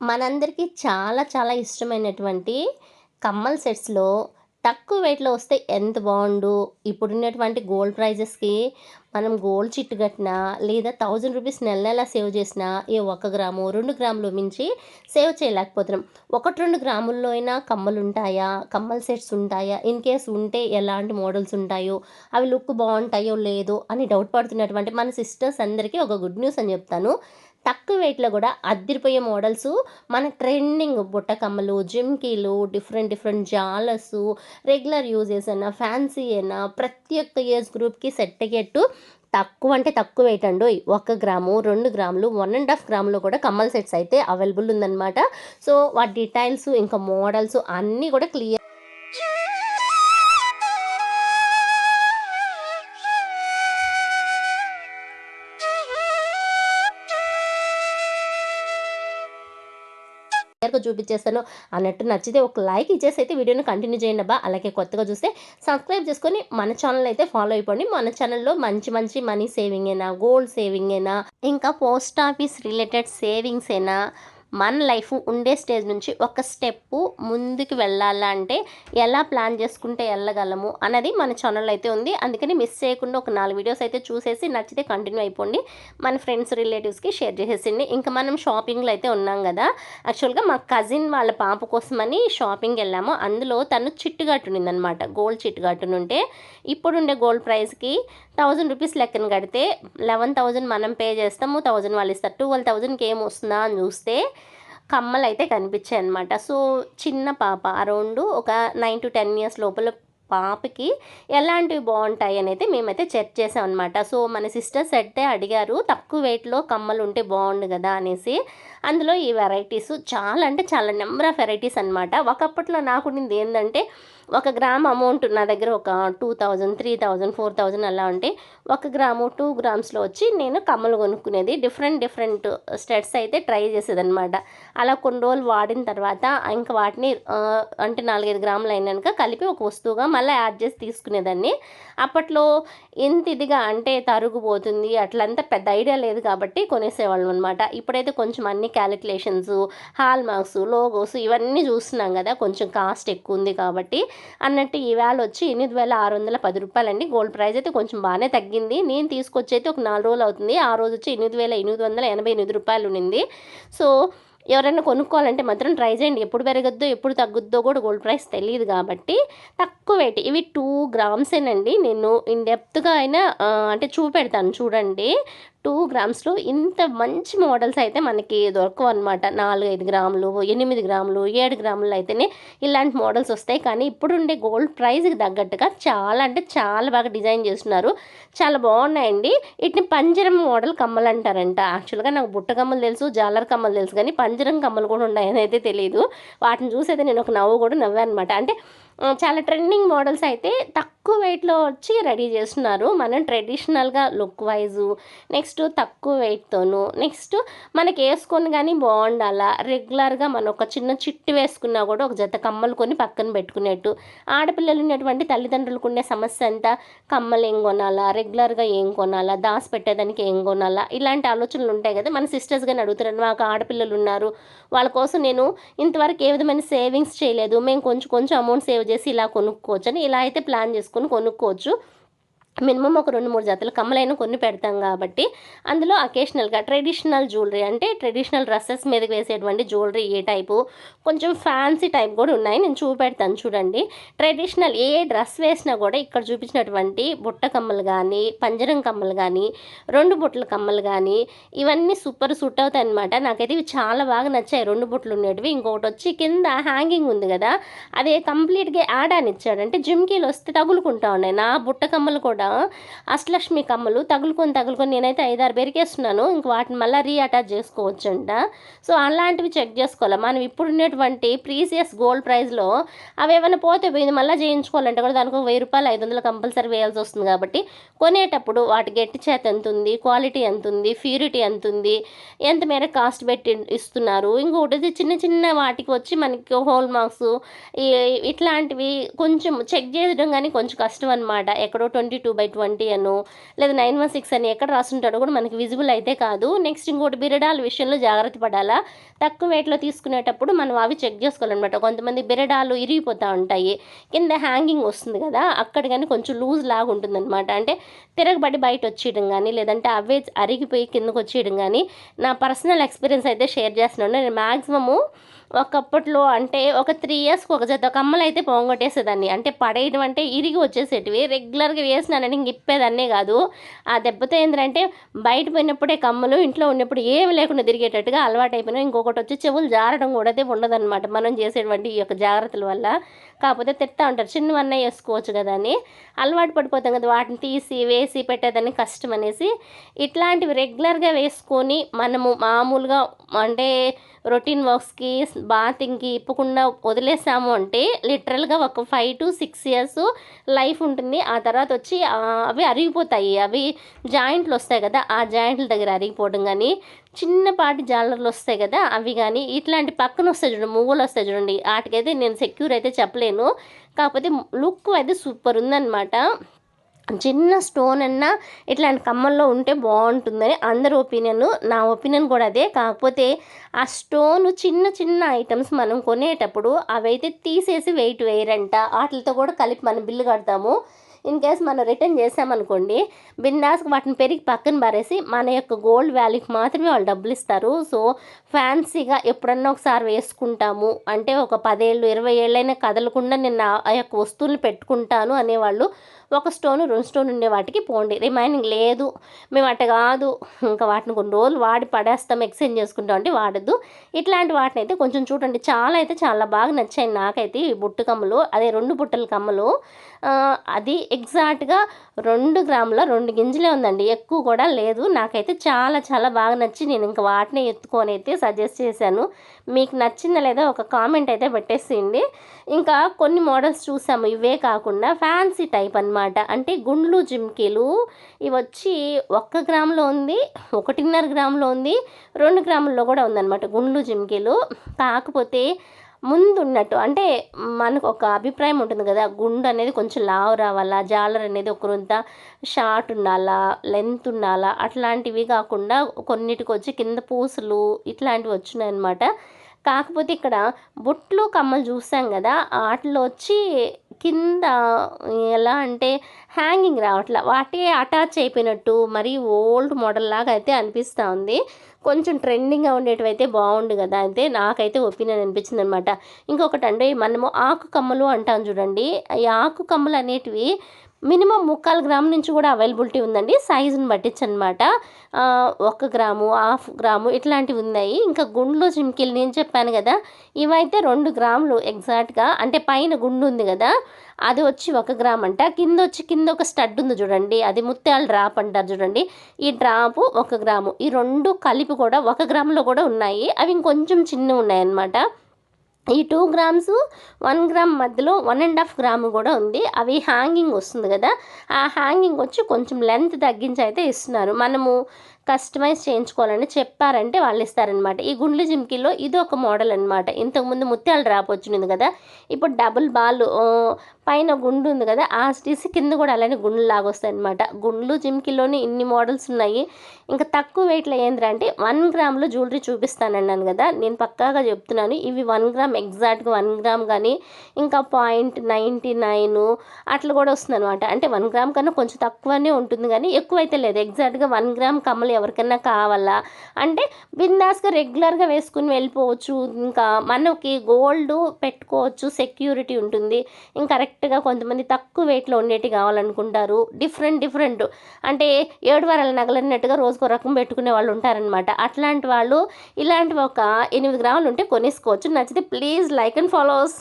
మనందరికీ చాలా చాలా ఇష్టమైనటువంటి కమ్మల్ సెట్స్‌లో తక్కువ వెయిట్‌లో వస్తే ఎంత బాగుండు ఇప్పుడున్నటువంటి గోల్డ్ ప్రైజెస్‌కి మనం గోల్డ్ చిట్టు కట్టినా, లేదా థౌజండ్ రూపీస్ నెల నెలా సేవ్ చేసినా, ఏ ఒక గ్రాము, రెండు గ్రాములు మించి సేవ్ చేయలేకపోతున్నాం. 1, 2 గ్రాముల్లో అయినా కమ్మలు ఉంటాయా కమ్మల్ సెట్స్ ఉంటాయా? ఇన్ కేస్ ఉంటే ఎలాంటి మోడల్స్ ఉంటాయో, అవి లుక్ బాగుంటాయో లేదో అని డౌట్ పడుతున్నటువంటి మన సిస్టర్స్ అందరికీ ఒక గుడ్ న్యూస్ అని చెప్తాను. తక్కువ వెయిట్‌లో కూడా అద్దిరిపోయే మోడల్స్ మన ట్రెండింగ్ బుట్టకమ్మలు జిమ్కీలు, డిఫరెంట్ డిఫరెంట్ జాలస్ రెగ్యులర్ యూజెస్ అయినా, ఫ్యాన్సీ అయినా ప్రతి ఒక్క ఏజ్ గ్రూప్‌కి సెట్ అయ్యేట్టు తక్కువ అంటే తక్కువ వెయిట్ అండి. ఒక గ్రాము, రెండు గ్రాములు, వన్ అండ్ హాఫ్ గ్రాములో కూడా కమ్మల్ సెట్స్ అయితే అవైలబుల్ ఉందన్నమాట. సో, వాటి డీటెయిల్స్ ఇంకా మోడల్స్ అన్నీ కూడా క్లియర్ క్లియర్‌గా చూపించేస్తాను. అన్నట్టు నచ్చితే ఒక లైక్ ఇచ్చేసి అయితే వీడియోని కంటిన్యూ చేయండి అబ్బా. అలాగే కొత్తగా చూస్తే సబ్స్క్రైబ్ చేసుకొని మన ఛానల్ అయితే ఫాలో అయిపోండి. మన ఛానల్‌లో మంచి మంచి మనీ సేవింగ్ అయినా, గోల్డ్ సేవింగ్ అయినా, ఇంకా పోస్ట్ ఆఫీస్ రిలేటెడ్ సేవింగ్స్ అయినా మన లైఫ్ ఉండే స్టేజ్ నుంచి ఒక స్టెప్పు ముందుకు వెళ్ళాలంటే ఎలా ప్లాన్ చేసుకుంటే వెళ్ళగలము అన్నది మన ఛానల్ అయితే ఉంది. అందుకని మిస్ చేయకుండా ఒక నాలుగు వీడియోస్ అయితే చూసేసి నచ్చితే కంటిన్యూ అయిపోండి. మన ఫ్రెండ్స్ రిలేటివ్స్కి షేర్ చేసేసింది. ఇంకా మనం షాపింగ్లో అయితే ఉన్నాం కదా. యాక్చువల్గా మా కజిన్ వాళ్ళ పాప కోసమని షాపింగ్ వెళ్ళాము. అందులో తను చిట్టుగట్టునిందనమాట గోల్డ్ చిట్టుగట్టునుంటే ఇప్పుడుండే గోల్డ్ ప్రైస్కి థౌజండ్ రూపీస్ లెక్కన కడితే లెవెన్ థౌజండ్ మనం పే చేస్తాము. థౌజండ్ వాళ్ళు ఇస్తారు. ట్వెల్వ్ థౌజండ్కి ఏం వస్తుందా అని చూస్తే కమ్మలు అయితే కనిపించాయి అనమాట సో చిన్న పాప అరౌండ్ ఒక నైన్ టు టెన్ ఇయర్స్ లోపల పాపకి ఎలాంటివి బాగుంటాయి అని అయితే మేమైతే చెక్ చేసాం అనమాట సో మన సిస్టర్స్ అయితే అడిగారు తక్కువ వెయిట్లో కమ్మలు ఉంటే బాగుండు కదా అనేసి. అందులో ఈ వెరైటీస్ చాలా అంటే చాలా నెంబర్ ఆఫ్ వెరైటీస్ అనమాట ఒకప్పట్లో నాకు ఉండింది ఏంటంటే ఒక గ్రామ్ అమౌంట్ నా దగ్గర ఒక two thousand three thousand four thousand అలా ఉంటే ఒక గ్రాము టూ గ్రామ్స్లో వచ్చి నేను కమ్మలు కొనుక్కునేది. డిఫరెంట్ డిఫరెంట్ స్టెట్స్ అయితే ట్రై చేసేదనమాట అలా కొన్ని రోజులు వాడిన తర్వాత ఇంకా వాటిని అంటే నాలుగైదు గ్రాములు అయినాక కలిపి ఒక వస్తువుగా మళ్ళీ యాడ్ చేసి తీసుకునేదాన్ని. అప్పట్లో ఇంత ఇదిగా అంటే తరుగుపోతుంది అట్లంతా పెద్ద ఐడియా లేదు కాబట్టి కొనేసేవాళ్ళం అనమాట ఇప్పుడైతే కొంచెం అన్ని క్యాలిక్యులేషన్స్ హాల్ మార్క్స్ లోగోస్ ఇవన్నీ చూస్తున్నాం కదా కొంచెం కాస్ట్ ఎక్కువ ఉంది కాబట్టి అన్నట్టు ఈవేళ వచ్చి ఎనిమిది వేల ఆరు వందల పది రూపాయలండి. గోల్డ్ ప్రైస్ అయితే కొంచెం బాగానే తగ్గింది. నేను తీసుకొచ్చి అయితే ఒక నాలుగు రోజులు అవుతుంది. ఆ రోజు వచ్చి ఎనిమిది వేల ఎనిమిది వందల ఎనభై ఎనిమిది రూపాయలు ఉంది సో ఎవరైనా కొనుక్కోవాలంటే మాత్రం ట్రై చేయండి. ఎప్పుడు పెరగద్దో ఎప్పుడు తగ్గుద్దో కూడా గోల్డ్ ప్రైస్ తెలియదు కాబట్టి తక్కువ వెయిట్ ఇవి టూ గ్రామ్సేనండి. నేను ఇన్ డెప్త్గా అయినా అంటే చూపెడతాను చూడండి. టూ గ్రామ్స్లో ఇంత మంచి మోడల్స్ అయితే మనకి దొరకవు అనమాట నాలుగు ఐదు గ్రాములు ఎనిమిది గ్రాములు ఏడు గ్రాములు అయితేనే ఇలాంటి మోడల్స్ వస్తాయి. కానీ ఇప్పుడుండే గోల్డ్ ప్రైస్కి తగ్గట్టుగా చాలా అంటే చాలా బాగా డిజైన్ చేస్తున్నారు. చాలా బాగున్నాయండి. వీటిని పంజరం మోడల్ కమ్మలు అంటారంట. యాక్చువల్గా నాకు బుట్ట కమ్మలు తెలుసు జాలర్ కమ్మలు తెలుసు. కానీ పంజరం కమ్మలు కూడా ఉన్నాయని అయితే తెలియదు వాటిని చూసి అయితే నేను ఒక నవ్వు కూడా నవ్వాను అనమాట అంటే చాలా ట్రెండింగ్ మోడల్స్ అయితే తక్కువ వెయిట్లో వచ్చి రెడీ చేస్తున్నారు. మనం ట్రెడిషనల్గా లుక్ వైజు నెక్స్ట్ తక్కువ వెయిట్తోను నెక్స్ట్ మనకి వేసుకొని కానీ బాగుండాలా? రెగ్యులర్గా మనం ఒక చిన్న చిట్టు వేసుకున్నా కూడా ఒక జత కమ్మలు కొని పక్కన పెట్టుకునేట్టు ఆడపిల్లలు ఉన్నటువంటి తల్లిదండ్రులకు ఉండే సమస్య అంతా కమ్మలు ఏం కొనాలా? రెగ్యులర్గా ఏం కొనాలా? దాసి పెట్టేదానికి ఏం కొనాలా? ఇలాంటి ఆలోచనలు ఉంటాయి కదా? మన సిస్టర్స్ కానీ అడుగుతారు మాకు ఆడపిల్లలు ఉన్నారు వాళ్ళ కోసం నేను ఇంతవరకు ఏ విధమైన సేవింగ్స్ చేయలేదు మేము కొంచెం కొంచెం అమౌంట్ సేవ్ చేసి ఇలా కొనుక్కోవచ్చు అని ఇలా అయితే ప్లాన్ చేసుకొని కొనుక్కోవచ్చు. మినిమం ఒక రెండు మూడు జతలు కమ్మలైన కొన్ని పెడతాం కాబట్టి అందులో అకేషనల్గా ట్రెడిషనల్ జ్యువెలరీ అంటే ట్రెడిషనల్ డ్రెస్సెస్ మీదకి వేసేటువంటి జ్యువెలరీ ఏ టైపు కొంచెం ఫ్యాన్సీ టైప్ కూడా ఉన్నాయి. నేను చూపెడతాను చూడండి. ట్రెడిషనల్ ఏ డ్రెస్ వేసినా కూడా ఇక్కడ చూపించినటువంటి బుట్ట కమ్మలు కానీ పంజరం కమ్మలు కానీ రెండు బుట్టల కమ్మలు కానీ ఇవన్నీ సూపర్ సూట్ అవుతాయి అనమాట నాకైతే ఇవి చాలా బాగా నచ్చాయి. రెండు బుట్టలు ఉండేటివి. ఇంకొకటి వచ్చి కింద హ్యాంగింగ్ ఉంది కదా అదే కంప్లీట్గా యాడ్ అని ఇచ్చాడంటే జిమ్కీలు వస్తే తగులుకుంటా ఉన్నాయి. నా బుట్ట కమ్మలు కూడా అష్టలక్ష్మి కమ్మలు తగులుకొని తగులుకొని నేనైతే ఐదారు పెరికేస్తున్నాను ఇంక వాటిని మళ్ళీ రీఅటాచ్ చేసుకోవచ్చు అంట సో అలాంటివి చెక్ చేసుకోవాలి? మనం ఇప్పుడు ఉండేటువంటి ప్రీసియస్ గోల్డ్ ప్రైస్లో అవి ఏమైనా పోతే పోయింది మళ్ళీ చేయించుకోవాలంటే కూడా దానికి వెయ్యి రూపాయలు ఐదు వందలు కంపల్సరీ వేయాల్సి వస్తుంది కాబట్టి కొనేటప్పుడు వాటి గట్టి చేత ఎంత ఉంది క్వాలిటీ ఎంత ఉంది ప్యూరిటీ ఎంత ఉంది ఎంత మేర కాస్ట్ పెట్టి ఇస్తున్నారు. ఇంకొకటి చిన్న చిన్న వాటికి వచ్చి మనకి హోల్ మార్క్స్ ఇట్లాంటివి కొంచెం చెక్ చేయడం కానీ కొంచెం కష్టం అనమాట ఎక్కడో twenty two two by twenty అనో లేదా నైన్ వన్ సిక్స్ అని ఎక్కడ రాస్తుంటాడో కూడా మనకి విజిబుల్ అయితే కాదు. నెక్స్ట్ ఇంకోటి బిరడాల విషయంలో జాగ్రత్త పడాలా? తక్కువ వెయిట్లో తీసుకునేటప్పుడు మనం అవి చెక్ చేసుకోవాలన్నమాట. కొంతమంది బిరడాలు ఇరిగిపోతూ ఉంటాయి. కింద హ్యాంగింగ్ వస్తుంది కదా అక్కడ కానీ కొంచెం లూజ్ లాగా ఉంటుందన్నమాట. అంటే తిరగబడి బయట వచ్చేయడం కానీ లేదంటే అవే అరిగిపోయి కిందకు వచ్చేయడం కానీ నా పర్సనల్ ఎక్స్పీరియన్స్ అయితే షేర్ చేస్తున్నాను. నేను మ్యాక్సిమము ఒకప్పట్లో అంటే ఒక త్రీ ఇయర్స్కి ఒక జత కమ్మలు అయితే పోంగొట్టేసేదాన్ని. అంటే పడేయడం అంటే ఇరిగి వచ్చేసేటివి. రెగ్యులర్గా వేసినానని ఇంక ఇప్పేదాన్నే కాదు. ఆ దెబ్బతో ఏంటంటే బయట పోయినప్పుడే కమ్మలు ఇంట్లో ఉన్నప్పుడు ఏమి లేకుండా తిరిగేటట్టుగా అలవాటు అయిపోయినా ఇంకొకటి వచ్చి చెవులు జారడం కూడా అయితే ఉండదన్నమాట. మనం చేసేటువంటి ఈ యొక్క జాగ్రత్తల వల్ల. కాకపోతే తిడతా ఉంటారు. చిన్నవన్నీ వేసుకోవచ్చు కదా అని. అలవాటు పడిపోతాం కదా వాటిని తీసి వేసి పెట్టేదాన్ని కష్టం అనేసి. ఇట్లాంటివి రెగ్యులర్గా వేసుకొని మనము మామూలుగా అంటే రొటీన్ వర్క్స్కి బాతింగ్కి ఇప్పకుండా వదిలేసాము అంటే లిటరల్గా ఒక five to six years life ఉంటుంది. ఆ తర్వాత వచ్చి అవి అరిగిపోతాయి. అవి జాయింట్లు వస్తాయి కదా ఆ జాయింట్ల దగ్గర అరిగిపోవడం కానీ చిన్నపాటి జాలర్లు వస్తాయి కదా అవి కానీ ఇట్లాంటి పక్కన వస్తాయి చూడండి మువ్వలు వస్తాయి చూడండి. వాటికైతే నేను సెక్యూర్ అయితే చెప్పలేను. కాకపోతే లుక్ అయితే సూపర్ ఉందన్నమాట. చిన్న స్టోన్ అన్నా ఇట్లాంటి కమ్మల్లో ఉంటే బాగుంటుందని అందరి ఒపీనియన్ నా ఒపీనియన్ కూడా అదే. కాకపోతే ఆ స్టోన్ చిన్న చిన్న ఐటమ్స్ మనం కొనేటప్పుడు అవైతే తీసేసి వెయిట్ వేయరంట. వాటితో కూడా కలిపి మనం బిల్లు కడతాము. ఇన్ కేస్ మనం రిటర్న్ చేసామనుకోండి బిందాస్కి వాటిని పెరిగి పక్కన పారేసి మన యొక్క గోల్డ్ వాల్యూకి మాత్రమే వాళ్ళు డబ్బులు ఇస్తారు. సో ఫ్యాన్సీగా ఎప్పుడన్నా ఒకసారి వేసుకుంటాము. అంటే ఒక పదేళ్ళు ఇరవై ఏళ్ళైనా కదలకుండా నేను ఆ యొక్క వస్తువులు పెట్టుకుంటాను అనేవాళ్ళు ఒక స్టోన్ రెండు స్టోన్ ఉండే వాటికి పోండి. రిమైనింగ్ లేదు. మేము అట్ట కాదు. ఇంకా వాటిని కొన్ని రోజులు వాడి పడేస్తాం ఎక్స్చేంజ్ చేసుకుంటాం అంటే వాడద్దు. ఇట్లాంటి వాటిని అయితే కొంచెం చూడండి. చాలా అయితే చాలా బాగా నచ్చాయి నాకైతే ఈ బుట్టు కమ్మలు. అదే రెండు బుట్టల కమ్మలు. అది ఎగ్జాక్ట్గా రెండు గ్రాముల రెండు గింజలే ఉందండి. ఎక్కువ కూడా లేదు. నాకైతే చాలా చాలా బాగా నచ్చి నేను ఇంకా వాటినే ఎత్తుకొని అయితే సజెస్ట్ చేశాను. మీకు నచ్చిందా లేదా ఒక కామెంట్ అయితే పెట్టేసేయండి. ఇంకా కొన్ని మోడల్స్ చూసాము ఇవే కాకుండా ఫ్యాన్సీ టైప్ అనమాట అంటే గుండ్లు జిమ్కీలు ఇవి వచ్చి ఒక్క గ్రాములో ఉంది ఒకటిన్నర గ్రాములో ఉంది రెండు గ్రాముల్లో కూడా ఉందన్నమాట గుండ్లు జిమ్కీలు. కాకపోతే ముందున్నట్టు అంటే మనకు ఒక అభిప్రాయం ఉంటుంది కదా గుండు అనేది కొంచెం లావు రావాలా జాలర్ అనేది ఒకరంత షార్ట్ ఉండాలా లెంత్ ఉండాలా అట్లాంటివి కాకుండా కొన్నిటికి వచ్చి కింద పూసలు ఇట్లాంటివి వచ్చినాయి అనమాట కాకపోతే ఇక్కడ బుట్లు కమ్మలు చూసాం కదా వాటిలో వచ్చి కింద ఎలా అంటే హ్యాంగింగ్ రావట్లా. వాటి అటాచ్ అయిపోయినట్టు మరీ ఓల్డ్ మోడల్ లాగా అయితే అనిపిస్తూ ఉంది. కొంచెం ట్రెండింగ్గా ఉండేటివైతే బాగుండు కదా అయితే నాకైతే ఒపీనియన్ అనిపించింది అనమాట ఇంకొకటి అంటే మనము ఆకు కమ్మలు అంటాం చూడండి. ఈ ఆకు కమ్మలు అనేటివి మినిమం ముక్కాలు గ్రాము నుంచి కూడా అవైలబిలిటీ ఉందండి. సైజుని బట్టించి అనమాట ఒక గ్రాము హాఫ్ గ్రాము ఇట్లాంటివి ఉన్నాయి. ఇంకా గుండ్లు చిమ్కిలు నేను చెప్పాను కదా ఇవైతే రెండు గ్రాములు ఎగ్జాక్ట్గా. అంటే పైన గుండు ఉంది కదా అది వచ్చి ఒక గ్రామ్ అంట కింద వచ్చి కింద ఒక స్టడ్ ఉంది చూడండి. అది ముత్యాల డ్రాప్ అంటారు చూడండి. ఈ డ్రాపు ఒక గ్రాము. ఈ రెండు కలిపి కూడా ఒక గ్రాములో కూడా ఉన్నాయి. అవి ఇంకొంచెం చిన్న ఉన్నాయి అన్నమాట ఈ టూ గ్రామ్స్ వన్ గ్రామ్ మధ్యలో వన్ అండ్ హాఫ్ గ్రామ్ కూడా ఉంది. అవి హ్యాంగింగ్ వస్తుంది కదా. ఆ హ్యాంగింగ్ వచ్చి కొంచెం లెంత్ తగ్గించి అయితే ఇస్తున్నారు. మనము కస్టమైజ్ చేయించుకోవాలని చెప్పారంటే వాళ్ళు ఇస్తారనమాట ఈ గుండ్లు జిమ్కీలో ఇది ఒక మోడల్ అనమాట ఇంతకుముందు ముత్యాలు డ్రాప్ వచ్చింది కదా ఇప్పుడు డబుల్ బాల్ పైన గుండు ఉంది కదా ఆ స్టీస్ కింద కూడా అలానే గుండ్లు లాగొస్తాయి అనమాట గుండ్లు జిమ్కీలోని ఇన్ని మోడల్స్ ఉన్నాయి. ఇంకా తక్కువ వెయిట్లో ఏంటంటే వన్ గ్రామ్లో జ్యువెలరీ చూపిస్తానన్నాను కదా నేను పక్కాగా చెప్తున్నాను ఇవి వన్ గ్రామ్ ఎగ్జాక్ట్గా వన్ గ్రామ్ కానీ ఇంకా పాయింట్ నైంటీ నైన్ అట్లా కూడా వస్తుంది అనమాట అంటే వన్ గ్రామ్ కన్నా కొంచెం తక్కువనే ఉంటుంది కానీ ఎక్కువైతే లేదు. ఎగ్జాక్ట్గా వన్ గ్రామ్ వాళ్ళు ఎవరికైనా కావాలా? అంటే బిందాస్గా రెగ్యులర్గా వేసుకుని వెళ్ళిపోవచ్చు. ఇంకా మనకి గోల్డ్ పెట్టుకోవచ్చు సెక్యూరిటీ ఉంటుంది. ఇంకా కరెక్ట్గా కొంతమంది తక్కువ వెయిట్లో ఉండేటి కావాలనుకుంటారు. Different different. అంటే ఏడు వారాల నగలన్నట్టుగా రోజుకో రకం పెట్టుకునే వాళ్ళు ఉంటారనమాట అట్లాంటి వాళ్ళు ఇలాంటి ఒక ఎనిమిది గ్రాములు ఉంటే కొనేసుకోవచ్చు. నచ్చితే ప్లీజ్ లైక్ అండ్ ఫాలోస్